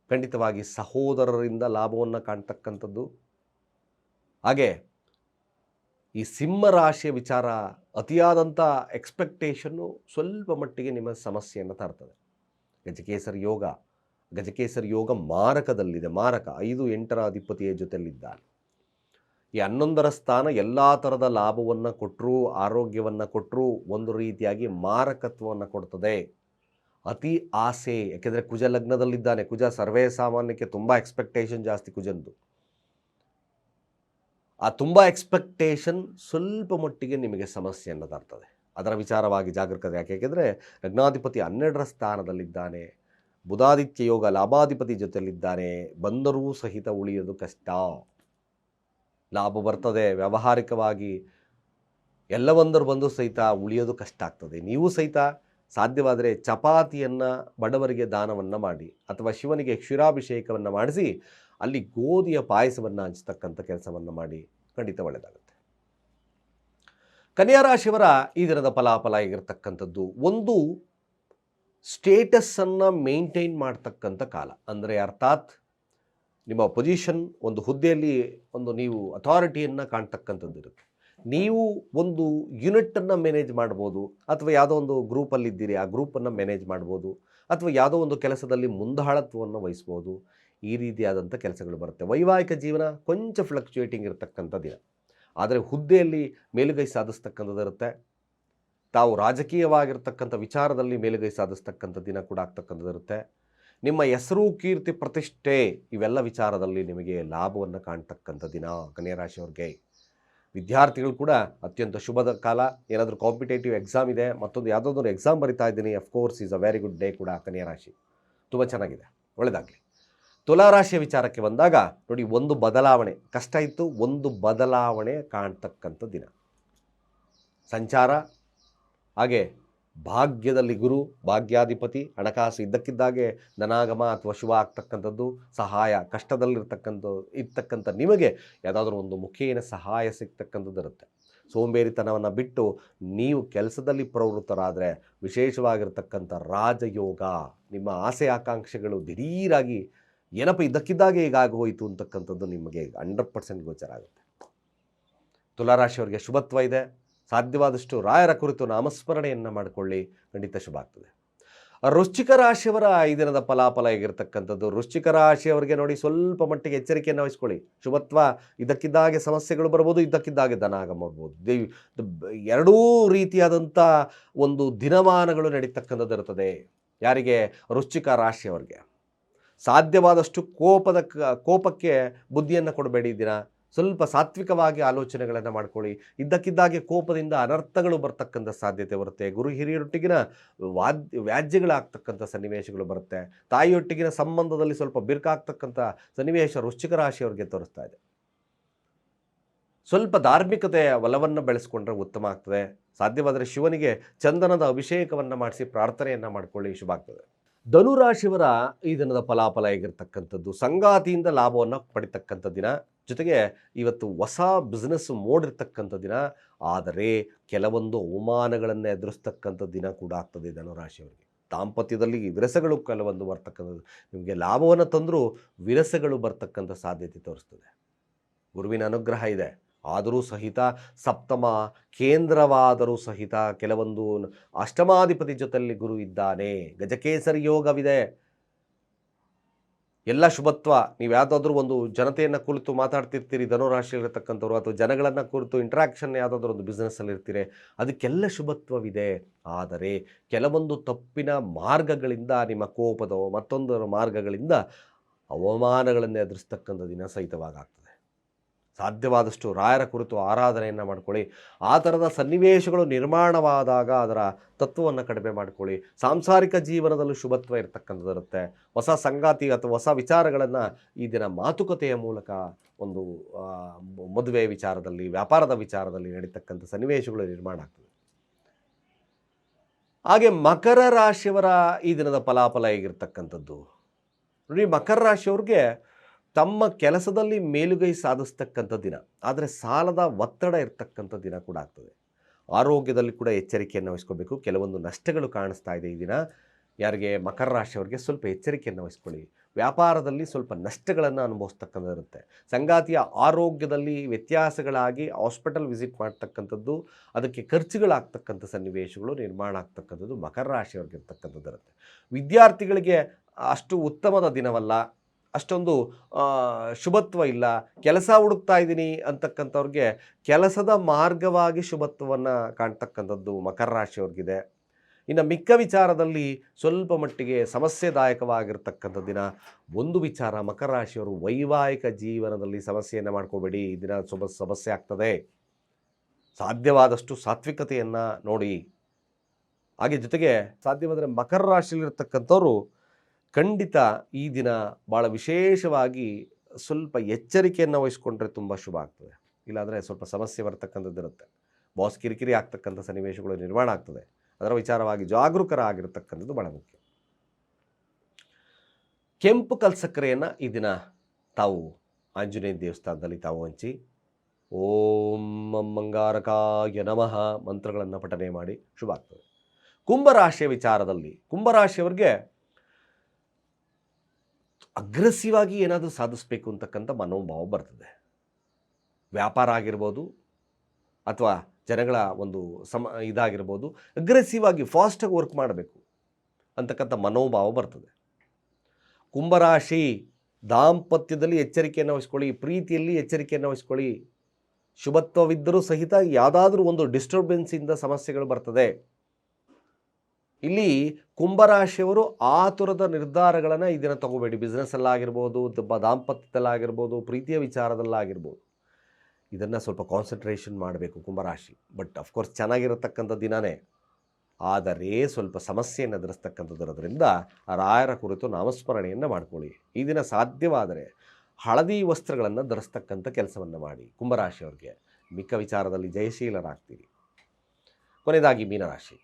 ಖಂಡಿತವಾಗಿ ಸಹೋದರರಿಂದ ಲಾಭವನ್ನು ಕಾಣ್ತಕ್ಕಂಥದ್ದು. ಹಾಗೆ ಈ ಸಿಂಹ ರಾಶಿಯ ವಿಚಾರ ಅತಿಯಾದಂಥ ಎಕ್ಸ್ಪೆಕ್ಟೇಷನ್ನು ಸ್ವಲ್ಪ ಮಟ್ಟಿಗೆ ನಿಮ್ಮ ಸಮಸ್ಯೆಯನ್ನು ತರ್ತದೆ. ಗಜಕೇಸರಿ ಯೋಗ ಗಜಕೇಸರಿ ಯೋಗ ಮಾರಕದಲ್ಲಿದೆ, ಮಾರಕ ಐದು ಎಂಟರ ಅಧಿಪತಿಯ ಜೊತೆಯಲ್ಲಿದ್ದಾನೆ. ಈ ಹನ್ನೊಂದರ ಸ್ಥಾನ ಎಲ್ಲ ಥರದ ಲಾಭವನ್ನು ಕೊಟ್ಟರೂ ಆರೋಗ್ಯವನ್ನು ಕೊಟ್ಟರೂ ಒಂದು ರೀತಿಯಾಗಿ ಮಾರಕತ್ವವನ್ನು ಕೊಡ್ತದೆ. ಅತಿ ಆಸೆ, ಯಾಕೆಂದರೆ ಕುಜ ಲಗ್ನದಲ್ಲಿದ್ದಾನೆ. ಕುಜ ಸರ್ವೇ ಸಾಮಾನ್ಯಕ್ಕೆ ತುಂಬ ಎಕ್ಸ್ಪೆಕ್ಟೇಷನ್ ಜಾಸ್ತಿ ಕುಜಂದು. ಆ ತುಂಬ ಎಕ್ಸ್ಪೆಕ್ಟೇಷನ್ ಸ್ವಲ್ಪ ಮಟ್ಟಿಗೆ ನಿಮಗೆ ಸಮಸ್ಯೆ ತರ್ತದೆ ಅದರ ವಿಚಾರವಾಗಿ ಜಾಗರೂಕತೆ ಯಾಕೆ? ಯಾಕೆಂದರೆ ಲಗ್ನಾಧಿಪತಿ ಹನ್ನೆರಡರ ಸ್ಥಾನದಲ್ಲಿದ್ದಾನೆ. ಬುಧಾದಿತ್ಯ ಯೋಗ ಲಾಭಾಧಿಪತಿ ಜೊತೆಯಲ್ಲಿದ್ದಾನೆ. ಬಂದರೂ ಸಹಿತ ಉಳಿಯೋದು ಕಷ್ಟ. ಲಾಭ ಬರ್ತದೆ, ವ್ಯಾವಹಾರಿಕವಾಗಿ ಎಲ್ಲವಂದರು ಬಂದು ಸಹಿತ ಉಳಿಯೋದು ಕಷ್ಟ ಆಗ್ತದೆ. ನೀವು ಸಹಿತ ಸಾಧ್ಯವಾದರೆ ಚಪಾತಿಯನ್ನು ಬಡವರಿಗೆ ದಾನವನ್ನು ಮಾಡಿ ಅಥವಾ ಶಿವನಿಗೆ ಕ್ಷೀರಾಭಿಷೇಕವನ್ನು ಮಾಡಿಸಿ, ಅಲ್ಲಿ ಗೋಧಿಯ ಪಾಯಸವನ್ನು ಹಂಚತಕ್ಕಂಥ ಕೆಲಸವನ್ನು ಮಾಡಿ, ಖಂಡಿತ ಒಳ್ಳೆಯದಾಗುತ್ತೆ. ಕನ್ಯಾ ರಾಶಿಯವರ ಈ ದಿನದ ಫಲಾಫಲ ಆಗಿರತಕ್ಕಂಥದ್ದು ಒಂದು ಸ್ಟೇಟಸ್ಸನ್ನು ಮೇಂಟೈನ್ ಮಾಡ್ತಕ್ಕಂಥ ಕಾಲ. ಅಂದರೆ ಅರ್ಥಾತ್ ನಿಮ್ಮ ಪೊಸಿಷನ್ ಒಂದು ಹುದ್ದೆಯಲ್ಲಿ ಒಂದು ನೀವು ಅಥಾರಿಟಿಯನ್ನು ಕಾಣ್ತಕ್ಕಂಥದ್ದು ಇರುತ್ತೆ. ನೀವು ಒಂದು ಯೂನಿಟನ್ನು ಮ್ಯಾನೇಜ್ ಮಾಡ್ಬೋದು, ಅಥವಾ ಯಾವುದೋ ಒಂದು ಗ್ರೂಪಲ್ಲಿದ್ದೀರಿ ಆ ಗ್ರೂಪನ್ನು ಮ್ಯಾನೇಜ್ ಮಾಡ್ಬೋದು, ಅಥವಾ ಯಾವುದೋ ಒಂದು ಕೆಲಸದಲ್ಲಿ ಮುಂದಾಳತ್ವವನ್ನು ವಹಿಸ್ಬೋದು, ಈ ರೀತಿಯಾದಂಥ ಕೆಲಸಗಳು ಬರುತ್ತೆ. ವೈವಾಹಿಕ ಜೀವನ ಕೊಂಚ ಫ್ಲಕ್ಚುಯೇಟಿಂಗ್ ಇರತಕ್ಕಂಥ ದಿನ ಆದರೆ ಹುದ್ದೆಯಲ್ಲಿ ಮೇಲುಗೈ ಸಾಧಿಸ್ತಕ್ಕಂಥದ್ದು ಇರುತ್ತೆ. ತಾವು ರಾಜಕೀಯವಾಗಿರ್ತಕ್ಕಂಥ ವಿಚಾರದಲ್ಲಿ ಮೇಲುಗೈ ಸಾಧಿಸ್ತಕ್ಕಂಥ ದಿನ ಕೂಡ ಆಗ್ತಕ್ಕಂಥದ್ದು ಇರುತ್ತೆ. ನಿಮ್ಮ ಹೆಸರು, ಕೀರ್ತಿ, ಪ್ರತಿಷ್ಠೆ ಇವೆಲ್ಲ ವಿಚಾರದಲ್ಲಿ ನಿಮಗೆ ಲಾಭವನ್ನು ಕಾಣ್ತಕ್ಕಂಥ ದಿನ ಕನ್ಯಾ ರಾಶಿಯವ್ರಿಗೆ. ವಿದ್ಯಾರ್ಥಿಗಳು ಕೂಡ ಅತ್ಯಂತ ಶುಭದ ಕಾಲ. ಏನಾದರೂ ಕಾಂಪಿಟೇಟಿವ್ ಎಕ್ಸಾಮ್ ಇದೆ, ಮತ್ತೊಂದು ಯಾವುದಾದ್ರೂ ಎಕ್ಸಾಮ್ ಬರಿತಾ ಇದ್ದೀನಿ of course is a very good day ಕೂಡ ಕನ್ಯರಾಶಿ ತುಂಬ ಚೆನ್ನಾಗಿದೆ ಒಳ್ಳೆಯದಾಗಲಿ ತುಲಾರಾಶಿಯ ವಿಚಾರಕ್ಕೆ ಬಂದಾಗ, ನೋಡಿ ಒಂದು ಬದಲಾವಣೆ, ಕಷ್ಟ ಇತ್ತು, ಒಂದು ಬದಲಾವಣೆ ಕಾಣ್ತಕ್ಕಂಥ ದಿನ. ಸಂಚಾರ, ಹಾಗೆ ಭಾಗ್ಯದಲ್ಲಿ ಗುರು, ಭಾಗ್ಯಾಧಿಪತಿ, ಹಣಕಾಸು ಇದ್ದಕ್ಕಿದ್ದಾಗೆ ಧನಾಗಮ ಅಥವಾ ಶುಭ ಆಗ್ತಕ್ಕಂಥದ್ದು, ಸಹಾಯ ಕಷ್ಟದಲ್ಲಿರ್ತಕ್ಕಂಥ, ಇರ್ತಕ್ಕಂಥ ನಿಮಗೆ ಯಾವುದಾದ್ರೂ ಒಂದು ಮುಖೇನ ಸಹಾಯ ಸಿಗ್ತಕ್ಕಂಥದ್ದು ಇರುತ್ತೆ. ಸೋಂಬೇರಿತನವನ್ನು ಬಿಟ್ಟು ನೀವು ಕೆಲಸದಲ್ಲಿ ಪ್ರವೃತ್ತರಾದರೆ ವಿಶೇಷವಾಗಿರ್ತಕ್ಕಂಥ ರಾಜಯೋಗ, ನಿಮ್ಮ ಆಸೆ ಆಕಾಂಕ್ಷೆಗಳು ದಿಢೀರಾಗಿ ಏನಪ್ಪ ಇದ್ದಕ್ಕಿದ್ದಾಗೆ ಈಗಾಗೋಯಿತು ಅಂತಕ್ಕಂಥದ್ದು ನಿಮಗೆ ಹಂಡ್ರೆಡ್ ಪರ್ಸೆಂಟ್ ಗೋಚರ ಆಗುತ್ತೆ. ತುಲಾರಾಶಿಯವರಿಗೆ ಶುಭತ್ವ ಇದೆ. ಸಾಧ್ಯವಾದಷ್ಟು ರಾಯರ ಕುರಿತು ನಾಮಸ್ಮರಣೆಯನ್ನು ಮಾಡಿಕೊಳ್ಳಿ. ಖಂಡಿತ ಶುಭ ಆಗ್ತದೆ. ವೃಶ್ಚಿಕ ರಾಶಿಯವರ ಈ ದಿನದ ಫಲಾಫಲ ಆಗಿರ್ತಕ್ಕಂಥದ್ದು ವೃಶ್ಚಿಕ ರಾಶಿಯವರಿಗೆ ನೋಡಿ ಸ್ವಲ್ಪ ಮಟ್ಟಿಗೆ ಎಚ್ಚರಿಕೆಯನ್ನು ವಹಿಸ್ಕೊಳ್ಳಿ. ಶುಭತ್ವ ಇದ್ದಕ್ಕಿದ್ದಾಗೆ ಸಮಸ್ಯೆಗಳು ಬರ್ಬೋದು ಇದ್ದಕ್ಕಿದ್ದಾಗೆ ಹಾಗೆ ಆಗಮ ಬರ್ಬೋದು. ದೇವಿ ಎರಡೂ ರೀತಿಯಾದಂಥ ಒಂದು ದಿನಮಾನಗಳು ನಡೀತಕ್ಕಂಥದ್ದು ಇರ್ತದೆ ಯಾರಿಗೆ? ವೃಶ್ಚಿಕ ರಾಶಿಯವರಿಗೆ. ಸಾಧ್ಯವಾದಷ್ಟು ಕೋಪದ ಕೋಪಕ್ಕೆ ಬುದ್ಧಿಯನ್ನು ಕೊಡಬೇಡಿ ದಿನ. ಸ್ವಲ್ಪ ಸಾತ್ವಿಕವಾಗಿ ಆಲೋಚನೆಗಳನ್ನು ಮಾಡ್ಕೊಳ್ಳಿ. ಇದ್ದಕ್ಕಿದ್ದಾಗೆ ಕೋಪದಿಂದ ಅನರ್ಥಗಳು ಬರ್ತಕ್ಕಂಥ ಸಾಧ್ಯತೆ ಬರುತ್ತೆ. ಗುರು ಹಿರಿಯರೊಟ್ಟಿಗಿನ ವಾದ್ ವ್ಯಾಜ್ಯಗಳಾಗ್ತಕ್ಕಂಥ ಸನ್ನಿವೇಶಗಳು ಬರುತ್ತೆ. ತಾಯಿಯೊಟ್ಟಿಗಿನ ಸಂಬಂಧದಲ್ಲಿ ಸ್ವಲ್ಪ ಬಿರುಕಾಗ್ತಕ್ಕಂಥ ಸನ್ನಿವೇಶ ವೃಶ್ಚಿಕ ರಾಶಿಯವರಿಗೆ ತೋರಿಸ್ತಾ ಇದೆ. ಸ್ವಲ್ಪ ಧಾರ್ಮಿಕತೆಯ ಒಲವನ್ನು ಬೆಳೆಸ್ಕೊಂಡ್ರೆ ಉತ್ತಮ ಆಗ್ತದೆ. ಸಾಧ್ಯವಾದರೆ ಶಿವನಿಗೆ ಚಂದನದ ಅಭಿಷೇಕವನ್ನು ಮಾಡಿಸಿ ಪ್ರಾರ್ಥನೆಯನ್ನು ಮಾಡಿಕೊಳ್ಳಿ, ಶುಭ ಆಗ್ತದೆ. ಧನುರಾಶಿಯವರ ಈ ದಿನದ ಫಲಾಫಲ ಹೇಗಿರ್ತಕ್ಕಂಥದ್ದು? ಸಂಗಾತಿಯಿಂದ ಲಾಭವನ್ನು ಪಡಿತಕ್ಕಂಥ ದಿನ. ಜೊತೆಗೆ ಇವತ್ತು ಹೊಸ ಬಿಸ್ನೆಸ್ ಮೋಡಿರ್ತಕ್ಕಂಥ ದಿನ. ಆದರೆ ಕೆಲವೊಂದು ಅವಮಾನಗಳನ್ನು ಎದುರಿಸ್ತಕ್ಕಂಥ ದಿನ ಕೂಡ ಆಗ್ತದೆ ಧನುರಾಶಿಯವರಿಗೆ. ದಾಂಪತ್ಯದಲ್ಲಿ ವಿರಸಗಳು ಕೆಲವೊಂದು ಬರ್ತಕ್ಕಂಥದ್ದು. ನಿಮಗೆ ಲಾಭವನ್ನು ತಂದರೂ ವಿರಸಗಳು ಬರ್ತಕ್ಕಂಥ ಸಾಧ್ಯತೆ ತೋರಿಸ್ತದೆ. ಗುರುವಿನ ಅನುಗ್ರಹ ಇದೆ. ಆದರೂ ಸಹಿತ ಸಪ್ತಮ ಕೇಂದ್ರವಾದರೂ ಸಹಿತ ಕೆಲವೊಂದು ಅಷ್ಟಮಾಧಿಪತಿ ಜೊತೆಯಲ್ಲಿ ಗುರು ಇದ್ದಾನೆ. ಗಜಕೇಸರಿ ಯೋಗವಿದೆ. ಎಲ್ಲ ಶುಭತ್ವ. ನೀವು ಯಾವುದಾದ್ರೂ ಒಂದು ಜನತೆಯನ್ನು ಕುರಿತು ಮಾತಾಡ್ತಿರ್ತೀರಿ, ಧನುರಾಶಿಯಲ್ಲಿರ್ತಕ್ಕಂಥವ್ರು ಅಥವಾ ಜನಗಳನ್ನು ಕುರಿತು ಇಂಟ್ರಾಕ್ಷನ್ ಯಾವುದಾದ್ರೂ ಒಂದು ಬಿಸ್ನೆಸ್ಸಲ್ಲಿ ಇರ್ತೀರಿ, ಅದಕ್ಕೆಲ್ಲ ಶುಭತ್ವವಿದೆ. ಆದರೆ ಕೆಲವೊಂದು ತಪ್ಪಿನ ಮಾರ್ಗಗಳಿಂದ ನಿಮ್ಮ ಕೋಪದ ಮತ್ತೊಂದರ ಮಾರ್ಗಗಳಿಂದ ಅವಮಾನಗಳನ್ನು ಎದುರಿಸ್ತಕ್ಕಂಥ ದಿನ ಸಹಿತವಾಗ್ತದೆ ಸಾಧ್ಯವಾದಷ್ಟು ರಾಯರ ಕುರಿತು ಆರಾಧನೆಯನ್ನು ಮಾಡ್ಕೊಳ್ಳಿ. ಆ ಥರದ ಸನ್ನಿವೇಶಗಳು ನಿರ್ಮಾಣವಾದಾಗ ಅದರ ತತ್ವವನ್ನು ಕಡಿಮೆ ಮಾಡ್ಕೊಳ್ಳಿ. ಸಾಂಸಾರಿಕ ಜೀವನದಲ್ಲೂ ಶುಭತ್ವ ಇರತಕ್ಕಂಥದ್ದಿರುತ್ತೆ. ಹೊಸ ಸಂಗಾತಿ ಅಥವಾ ಹೊಸ ವಿಚಾರಗಳನ್ನು ಈ ದಿನ ಮಾತುಕತೆಯ ಮೂಲಕ ಒಂದು ಮದುವೆ ವಿಚಾರದಲ್ಲಿ, ವ್ಯಾಪಾರದ ವಿಚಾರದಲ್ಲಿ ನಡೀತಕ್ಕಂಥ ಸನ್ನಿವೇಶಗಳು ನಿರ್ಮಾಣ ಆಗ್ತದೆ. ಹಾಗೆ ಮಕರ ರಾಶಿಯವರ ಈ ದಿನದ ಫಲಾಫಲ ಹೇಗಿರ್ತಕ್ಕಂಥದ್ದು? ನೋಡಿ ಮಕರ ರಾಶಿಯವ್ರಿಗೆ ತಮ್ಮ ಕೆಲಸದಲ್ಲಿ ಮೇಲುಗೈ ಸಾಧಿಸ್ತಕ್ಕಂಥ ದಿನ, ಆದರೆ ಸಾಲದ ಒತ್ತಡ ಇರತಕ್ಕಂಥ ದಿನ ಕೂಡ ಆಗ್ತದೆ. ಆರೋಗ್ಯದಲ್ಲಿ ಕೂಡ ಎಚ್ಚರಿಕೆಯನ್ನು ವಹಿಸ್ಕೋಬೇಕು. ಕೆಲವೊಂದು ನಷ್ಟಗಳು ಕಾಣಿಸ್ತಾ ಇದೆ ಈ ದಿನ. ಯಾರಿಗೆ? ಮಕರ ರಾಶಿಯವರಿಗೆ ಸ್ವಲ್ಪ ಎಚ್ಚರಿಕೆಯನ್ನು ವಹಿಸ್ಕೊಳ್ಳಿ. ವ್ಯಾಪಾರದಲ್ಲಿ ಸ್ವಲ್ಪ ನಷ್ಟಗಳನ್ನು ಅನುಭವಿಸ್ತಕ್ಕಂಥದ್ದಿರುತ್ತೆ ಸಂಗಾತಿಯ ಆರೋಗ್ಯದಲ್ಲಿ ವ್ಯತ್ಯಾಸಗಳಾಗಿ ಹಾಸ್ಪಿಟಲ್ ವಿಸಿಟ್ ಮಾಡ್ತಕ್ಕಂಥದ್ದು, ಅದಕ್ಕೆ ಖರ್ಚುಗಳಾಗ್ತಕ್ಕಂಥ ಸನ್ನಿವೇಶಗಳು ನಿರ್ಮಾಣ ಆಗ್ತಕ್ಕಂಥದ್ದು ಮಕರ ರಾಶಿಯವ್ರಿಗೆ ಇರ್ತಕ್ಕಂಥದ್ದಿರುತ್ತೆ ವಿದ್ಯಾರ್ಥಿಗಳಿಗೆ ಅಷ್ಟು ಉತ್ತಮದ ದಿನವಲ್ಲ. ಅಷ್ಟೊಂದು ಶುಭತ್ವ ಇಲ್ಲ. ಕೆಲಸ ಹುಡುಕ್ತಾ ಇದ್ದೀನಿ ಅಂತಕ್ಕಂಥವ್ರಿಗೆ ಕೆಲಸದ ಮಾರ್ಗವಾಗಿ ಶುಭತ್ವವನ್ನು ಕಾಣ್ತಕ್ಕಂಥದ್ದು ಮಕರ ರಾಶಿಯವ್ರಿಗಿದೆ. ಇನ್ನು ಮಿಕ್ಕ ವಿಚಾರದಲ್ಲಿ ಸ್ವಲ್ಪ ಮಟ್ಟಿಗೆ ಸಮಸ್ಯೆದಾಯಕವಾಗಿರ್ತಕ್ಕಂಥ ದಿನ. ಒಂದು ವಿಚಾರ, ಮಕರ ರಾಶಿಯವರು ವೈವಾಹಿಕ ಜೀವನದಲ್ಲಿ ಸಮಸ್ಯೆಯನ್ನು ಮಾಡ್ಕೋಬೇಡಿ. ಈ ದಿನ ಸ್ವಲ್ಪ ಸಮಸ್ಯೆ ಆಗ್ತದೆ. ಸಾಧ್ಯವಾದಷ್ಟು ಸಾತ್ವಿಕತೆಯನ್ನು ನೋಡಿ. ಹಾಗೆ ಜೊತೆಗೆ ಸಾಧ್ಯವಾದರೆ ಮಕರ ರಾಶಿಯಲ್ಲಿರ್ತಕ್ಕಂಥವ್ರು ಖಂಡಿತ ಈ ದಿನ ಭಾಳ ವಿಶೇಷವಾಗಿ ಸ್ವಲ್ಪ ಎಚ್ಚರಿಕೆಯನ್ನು ವಹಿಸ್ಕೊಂಡ್ರೆ ತುಂಬ ಶುಭ ಆಗ್ತದೆ. ಇಲ್ಲಾಂದರೆ ಸ್ವಲ್ಪ ಸಮಸ್ಯೆ ಬರ್ತಕ್ಕಂಥದ್ದು ಇರುತ್ತೆ. ಬಾಸ್ ಕಿರಿಕಿರಿ ಆಗ್ತಕ್ಕಂಥ ಸನ್ನಿವೇಶಗಳು ನಿರ್ಮಾಣ ಆಗ್ತದೆ. ಅದರ ವಿಚಾರವಾಗಿ ಜಾಗರೂಕರ ಆಗಿರತಕ್ಕಂಥದ್ದು ಬಹಳ ಮುಖ್ಯ. ಕೆಂಪು ಕಲ್ಸಕ್ಕರೆಯನ್ನು ಈ ದಿನ ತಾವು ಆಂಜನೇಯ ದೇವಸ್ಥಾನದಲ್ಲಿ ತಾವು ಹಂಚಿ ಓಂ ಮಂಗಾರಕಾಯ ನಮಃ ಮಂತ್ರಗಳನ್ನು ಪಠನೆ ಮಾಡಿ ಶುಭ ಆಗ್ತದೆ. ಕುಂಭರಾಶಿಯ ವಿಚಾರದಲ್ಲಿ ಕುಂಭರಾಶಿಯವರಿಗೆ ಅಗ್ರೆಸಿವ್ ಆಗಿ ಏನಾದರೂ ಸಾಧಿಸಬೇಕು ಅಂತಕ್ಕಂಥ ಮನೋಭಾವ ಬರ್ತದೆ. ವ್ಯಾಪಾರ ಆಗಿರ್ಬೋದು ಅಥವಾ ಜನಗಳ ಒಂದು ಸಮ, ಇದಾಗಿರ್ಬೋದು ಅಗ್ರೆಸಿವ್ ಆಗಿ ಫಾಸ್ಟಾಗಿ ವರ್ಕ್ ಮಾಡಬೇಕು ಅಂತಕ್ಕಂಥ ಮನೋಭಾವ ಬರ್ತದೆ. ಕುಂಭರಾಶಿ ದಾಂಪತ್ಯದಲ್ಲಿ ಎಚ್ಚರಿಕೆಯನ್ನು ವಹಿಸ್ಕೊಳ್ಳಿ, ಪ್ರೀತಿಯಲ್ಲಿ ಎಚ್ಚರಿಕೆಯನ್ನು ವಹಿಸ್ಕೊಳ್ಳಿ. ಶುಭತ್ವವಿದ್ದರೂ ಸಹಿತ ಯಾವುದಾದ್ರೂ ಒಂದು ಡಿಸ್ಟರ್ಬೆನ್ಸಿಂದ ಸಮಸ್ಯೆಗಳು ಬರ್ತದೆ. ಇಲ್ಲಿ ಕುಂಭರಾಶಿಯವರು ಆತುರದ ನಿರ್ಧಾರಗಳನ್ನು ಈ ದಿನ ತಗೋಬೇಡಿ. ಬಿಸ್ನೆಸ್ಸಲ್ಲಾಗಿರ್ಬೋದು ದಾಂಪತ್ಯದಲ್ಲಾಗಿರ್ಬೋದು, ಪ್ರೀತಿಯ ವಿಚಾರದಲ್ಲಾಗಿರ್ಬೋದು. ಇದನ್ನು ಸ್ವಲ್ಪ ಕಾನ್ಸಂಟ್ರೇಷನ್ ಮಾಡಬೇಕು ಕುಂಭರಾಶಿ. ಬಟ್ ಅಫ್ಕೋರ್ಸ್ ಚೆನ್ನಾಗಿರತಕ್ಕಂಥ ದಿನವೇ ಆದರೆ ಸ್ವಲ್ಪ ಸಮಸ್ಯೆಯನ್ನು ಎದುರಿಸ್ತಕ್ಕಂಥದ್ದಿರೋದ್ರಿಂದ ಆ ರಾಯರ ಕುರಿತು ನಾಮಸ್ಮರಣೆಯನ್ನು ಮಾಡ್ಕೊಳ್ಳಿ. ಈ ದಿನ ಸಾಧ್ಯವಾದರೆ ಹಳದಿ ವಸ್ತ್ರಗಳನ್ನು ಧರಿಸ್ತಕ್ಕಂಥ ಕೆಲಸವನ್ನು ಮಾಡಿ ಕುಂಭರಾಶಿಯವ್ರಿಗೆ. ಮಿಕ್ಕ ವಿಚಾರದಲ್ಲಿ ಜಯಶೀಲರಾಗ್ತೀರಿ. ಕೊನೆಯದಾಗಿ ಮೀನರಾಶಿ.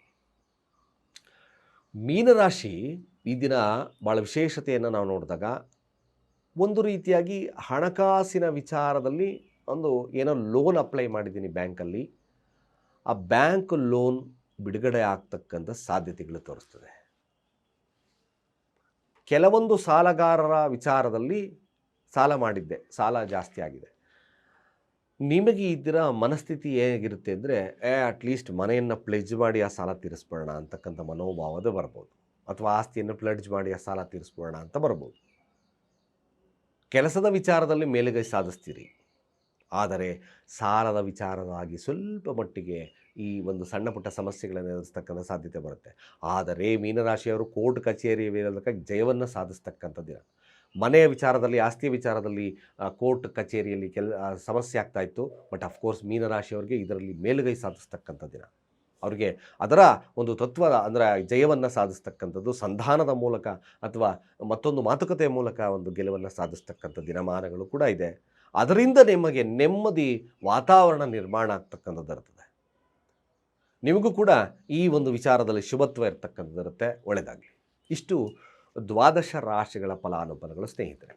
ಮೀನರಾಶಿ ಈ ದಿನ ಭಾಳ ವಿಶೇಷತೆಯನ್ನು ನಾವು ನೋಡಿದಾಗ ಒಂದು ರೀತಿಯಾಗಿ ಹಣಕಾಸಿನ ವಿಚಾರದಲ್ಲಿ ಒಂದು ಏನೋ ಲೋನ್ ಅಪ್ಲೈ ಮಾಡಿದ್ದೀನಿ ಬ್ಯಾಂಕಲ್ಲಿ ಆ ಬ್ಯಾಂಕ್ ಲೋನ್ ಬಿಡುಗಡೆ ಆಗ್ತಕ್ಕಂಥ ಸಾಧ್ಯತೆಗಳು ತೋರಿಸ್ತದೆ. ಕೆಲವೊಂದು ಸಾಲಗಾರರ ವಿಚಾರದಲ್ಲಿ ಸಾಲ ಮಾಡಿದ್ದೆ, ಸಾಲ ಜಾಸ್ತಿ ಆಗಿದೆ. ನಿಮಗೆ ಇದ್ದಿರ ಮನಸ್ಥಿತಿ ಹೇಗಿರುತ್ತೆ ಅಂದರೆ, ಏ ಅಟ್ಲೀಸ್ಟ್ ಮನೆಯನ್ನು ಪ್ಲೆಜ್ ಮಾಡಿ ಆ ಸಾಲ ತೀರಿಸ್ಬೋಣ ಅಂತಕ್ಕಂಥ ಮನೋಭಾವದ ಬರ್ಬೋದು. ಅಥವಾ ಆಸ್ತಿಯನ್ನು ಪ್ಲಡ್ಜ್ ಮಾಡಿ ಆ ಸಾಲ ತೀರಿಸ್ಬೋಣ ಅಂತ ಬರ್ಬೋದು. ಕೆಲಸದ ವಿಚಾರದಲ್ಲಿ ಮೇಲುಗೈ ಸಾಧಿಸ್ತೀರಿ. ಆದರೆ ಸಾಲದ ವಿಚಾರವಾಗಿ ಸ್ವಲ್ಪ ಮಟ್ಟಿಗೆ ಈ ಒಂದು ಸಣ್ಣ ಪುಟ್ಟ ಸಮಸ್ಯೆಗಳನ್ನು ಎದುರಿಸ್ತಕ್ಕಂಥ ಸಾಧ್ಯತೆ ಬರುತ್ತೆ. ಆದರೆ ಮೀನರಾಶಿಯವರು ಕೋರ್ಟ್ ಕಚೇರಿ ವೇಳಕ ಜಯವನ್ನು ಸಾಧಿಸ್ತಕ್ಕಂಥ ದಿನ. ಮನೆಯ ವಿಚಾರದಲ್ಲಿ, ಆಸ್ತಿಯ ವಿಚಾರದಲ್ಲಿ ಕೋರ್ಟ್ ಕಚೇರಿಯಲ್ಲಿ ಕೆಲ ಸಮಸ್ಯೆ ಆಗ್ತಾ ಇತ್ತು. ಬಟ್ ಅಫ್ಕೋರ್ಸ್ ಮೀನರಾಶಿಯವರಿಗೆ ಇದರಲ್ಲಿ ಮೇಲುಗೈ ಸಾಧಿಸ್ತಕ್ಕಂಥ ದಿನ. ಅವರಿಗೆ ಅದರ ಒಂದು ತತ್ವ ಅಂದರೆ ಜಯವನ್ನು ಸಾಧಿಸ್ತಕ್ಕಂಥದ್ದು, ಸಂಧಾನದ ಮೂಲಕ ಅಥವಾ ಮತ್ತೊಂದು ಮಾತುಕತೆಯ ಮೂಲಕ ಒಂದು ಗೆಲುವನ್ನು ಸಾಧಿಸ್ತಕ್ಕಂಥ ದಿನಮಾನಗಳು ಕೂಡ ಇದೆ. ಅದರಿಂದ ನಿಮಗೆ ನೆಮ್ಮದಿ ವಾತಾವರಣ ನಿರ್ಮಾಣ ಆಗ್ತಕ್ಕಂಥದ್ದು ಇರ್ತದೆ. ನಿಮಗೂ ಕೂಡ ಈ ಒಂದು ವಿಚಾರದಲ್ಲಿ ಶುಭತ್ವ ಇರ್ತಕ್ಕಂಥದ್ದು ಇರುತ್ತೆ. ಒಳ್ಳೆಯದಾಗಲಿ ಇಷ್ಟು ದ್ವಾದಶ ರಾಶಿಗಳ ಫಲಾನುಫಲಗಳು ಸ್ನೇಹಿತರೆ.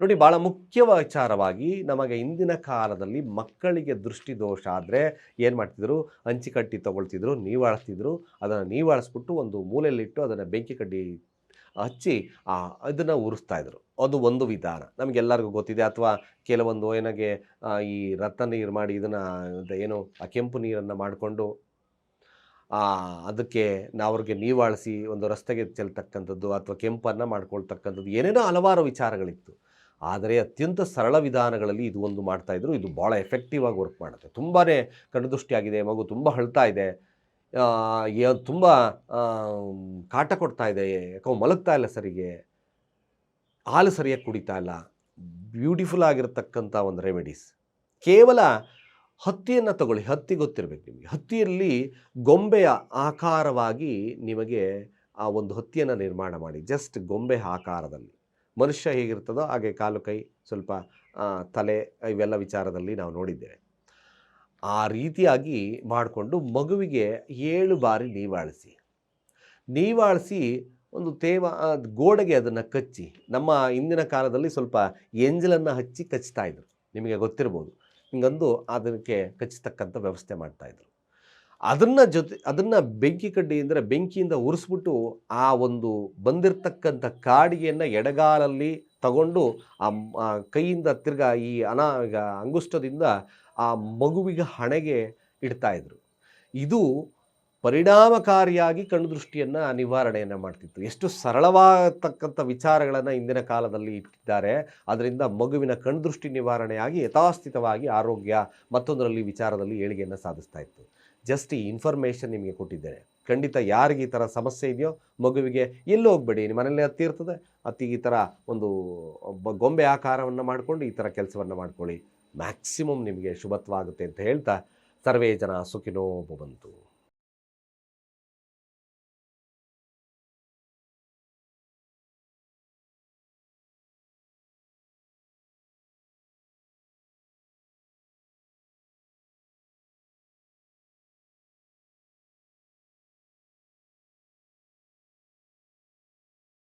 ನೋಡಿ ಭಾಳ ಮುಖ್ಯ ವಿಚಾರವಾಗಿ ನಮಗೆ ಇಂದಿನ ಕಾಲದಲ್ಲಿ ಮಕ್ಕಳಿಗೆ ದೃಷ್ಟಿ ದೋಷ ಆದರೆ ಏನು ಮಾಡ್ತಿದ್ರು? ಅಂಚಿಕಟ್ಟಿ ತೊಗೊಳ್ತಿದ್ರು ನೀವಾಳಿಸ್ತಿದ್ರು ಅದನ್ನು ನೀವಾಳಿಸ್ಬಿಟ್ಟು ಒಂದು ಮೂಲೆಯಲ್ಲಿಟ್ಟು ಅದನ್ನು ಬೆಂಕಿ ಕಡ್ಡಿ ಹಚ್ಚಿ ಇದನ್ನು ಉರಿಸ್ತಾ ಇದ್ರು. ಅದು ಒಂದು ವಿಧಾನ. ನಮಗೆಲ್ಲರಿಗೂ ಗೊತ್ತಿದೆ. ಅಥವಾ ಕೆಲವೊಂದು ಏನಾಗೆ ಈ ರಥ ನೀರು ಮಾಡಿ ಇದನ್ನು ಏನು, ಆ ಕೆಂಪು ನೀರನ್ನು ಮಾಡಿಕೊಂಡು ಅದಕ್ಕೆ ಅವ್ರಿಗೆ ನೀವಾಳಿಸಿ ಒಂದು ರಸ್ತೆಗೆ ಚೆಲ್ತಕ್ಕಂಥದ್ದು ಅಥವಾ ಕೆಂಪನ್ನು ಮಾಡ್ಕೊಳ್ತಕ್ಕಂಥದ್ದು ಏನೇನೋ ಹಲವಾರು ವಿಚಾರಗಳಿತ್ತು. ಆದರೆ ಅತ್ಯಂತ ಸರಳ ವಿಧಾನಗಳಲ್ಲಿ ಇದು ಒಂದು ಮಾಡ್ತಾಯಿದ್ರು ಇದು ಭಾಳ ಎಫೆಕ್ಟಿವ್ ಆಗಿ ವರ್ಕ್ ಮಾಡುತ್ತೆ. ತುಂಬಾ ಕಣ್ಣುದೃಷ್ಟಿಯಾಗಿದೆ ಮಗು ತುಂಬ ಅಳ್ತಾ ಇದೆ ತುಂಬ ಕಾಟ ಕೊಡ್ತಾ ಇದೆ ಯಾಕೋ ಮಲಗ್ತಾ ಇಲ್ಲ ಸರಿಗೆ, ಹಾಲು ಸರಿಯಾಗಿ ಕುಡಿತಾ ಇಲ್ಲ. ಬ್ಯೂಟಿಫುಲ್ ಆಗಿರತಕ್ಕಂಥ ಒಂದು ರೆಮಿಡೀಸ್ ಕೇವಲ ಹತ್ತಿಯನ್ನು ತಗೊಳ್ಳಿ, ಹತ್ತಿ ಗೊತ್ತಿರಬೇಕು ನಿಮಗೆ. ಹತ್ತಿಯಲ್ಲಿ ಗೊಂಬೆಯ ಆಕಾರವಾಗಿ ನಿಮಗೆ ಆ ಒಂದು ಹತ್ತಿಯನ್ನು ನಿರ್ಮಾಣ ಮಾಡಿ, ಜಸ್ಟ್ ಗೊಂಬೆ ಆಕಾರದಲ್ಲಿ. ಮನುಷ್ಯ ಹೇಗಿರ್ತದೋ ಹಾಗೆ ಕಾಲು ಕೈ, ಸ್ವಲ್ಪ ತಲೆ, ಇವೆಲ್ಲ ವಿಚಾರದಲ್ಲಿ ನಾವು ನೋಡಿದ್ದೇವೆ. ಆ ರೀತಿಯಾಗಿ ಮಾಡಿಕೊಂಡು ಮಗುವಿಗೆ ಏಳು ಬಾರಿ ನೀವಾಳಿಸಿ. ನೀವಾಳಿಸಿ ಒಂದು ತೇವ ಗೋಡೆಗೆ ಅದನ್ನು ಕಚ್ಚಿ, ನಮ್ಮ ಇಂದಿನ ಕಾಲದಲ್ಲಿ ಸ್ವಲ್ಪ ಎಂಜಲನ್ನು ಹಚ್ಚಿ ಕಚ್ತಾ ಇದ್ರು. ನಿಮಗೆ ಗೊತ್ತಿರ್ಬೋದು. ಹಿಂಗಂದು ಅದಕ್ಕೆ ಕಚ್ಚತಕ್ಕಂಥ ವ್ಯವಸ್ಥೆ ಮಾಡ್ತಾಯಿದ್ರು ಅದನ್ನು ಜೊತೆ, ಅದನ್ನು ಬೆಂಕಿ ಕಡ್ಡಿ ಅಂದರೆ ಬೆಂಕಿಯಿಂದ ಉರಿಸ್ಬಿಟ್ಟು ಆ ಒಂದು ಬಂದಿರತಕ್ಕಂಥ ಕಾಡಿಗೆಯನ್ನು ಎಡಗಾಲಲ್ಲಿ ತಗೊಂಡು ಆ ಕೈಯಿಂದ ತಿರ್ಗಾ ಈ ಅನಾ ಅಂಗುಷ್ಟದಿಂದ ಆ ಮಗುವಿಗೆ ಹಣೆಗೆ ಇಡ್ತಾಯಿದ್ರು ಇದು ಪರಿಣಾಮಕಾರಿಯಾಗಿ ಕಣ್ಣುದೃಷ್ಟಿಯನ್ನು ನಿವಾರಣೆಯನ್ನು ಮಾಡ್ತಿತ್ತು. ಎಷ್ಟು ಸರಳವಾಗತಕ್ಕಂಥ ವಿಚಾರಗಳನ್ನು ಇಂದಿನ ಕಾಲದಲ್ಲಿ ಇಟ್ಟಿದ್ದಾರೆ. ಅದರಿಂದ ಮಗುವಿನ ಕಣ್ದೃಷ್ಟಿ ನಿವಾರಣೆಯಾಗಿ ಯಥಾಸ್ಥಿತವಾಗಿ ಆರೋಗ್ಯ ಮತ್ತೊಂದರಲ್ಲಿ ವಿಚಾರದಲ್ಲಿ ಏಳಿಗೆಯನ್ನು ಸಾಧಿಸ್ತಾ ಇತ್ತು. ಜಸ್ಟ್ ಈ ಇನ್ಫಾರ್ಮೇಷನ್ ನಿಮಗೆ ಕೊಟ್ಟಿದ್ದೇನೆ. ಖಂಡಿತ ಯಾರಿಗೆ ಈ ಥರ ಸಮಸ್ಯೆ ಇದೆಯೋ ಮಗುವಿಗೆ ಎಲ್ಲೂ ಹೋಗಬೇಡಿ, ನಿಮ್ಮ ಮನೇಲಿ ಹತ್ತಿ ಇರ್ತದೆ. ಅತ್ತಿ ಈ ಥರ ಒಂದು ಗೊಂಬೆ ಆಕಾರವನ್ನು ಮಾಡಿಕೊಂಡು ಈ ಥರ ಕೆಲಸವನ್ನು ಮಾಡ್ಕೊಳ್ಳಿ. ಮ್ಯಾಕ್ಸಿಮಮ್ ನಿಮಗೆ ಶುಭತ್ವ ಆಗುತ್ತೆ ಅಂತ ಹೇಳ್ತಾ ಸರ್ವೇ ಜನ ಸುಖಿನೋ ಭವಂತು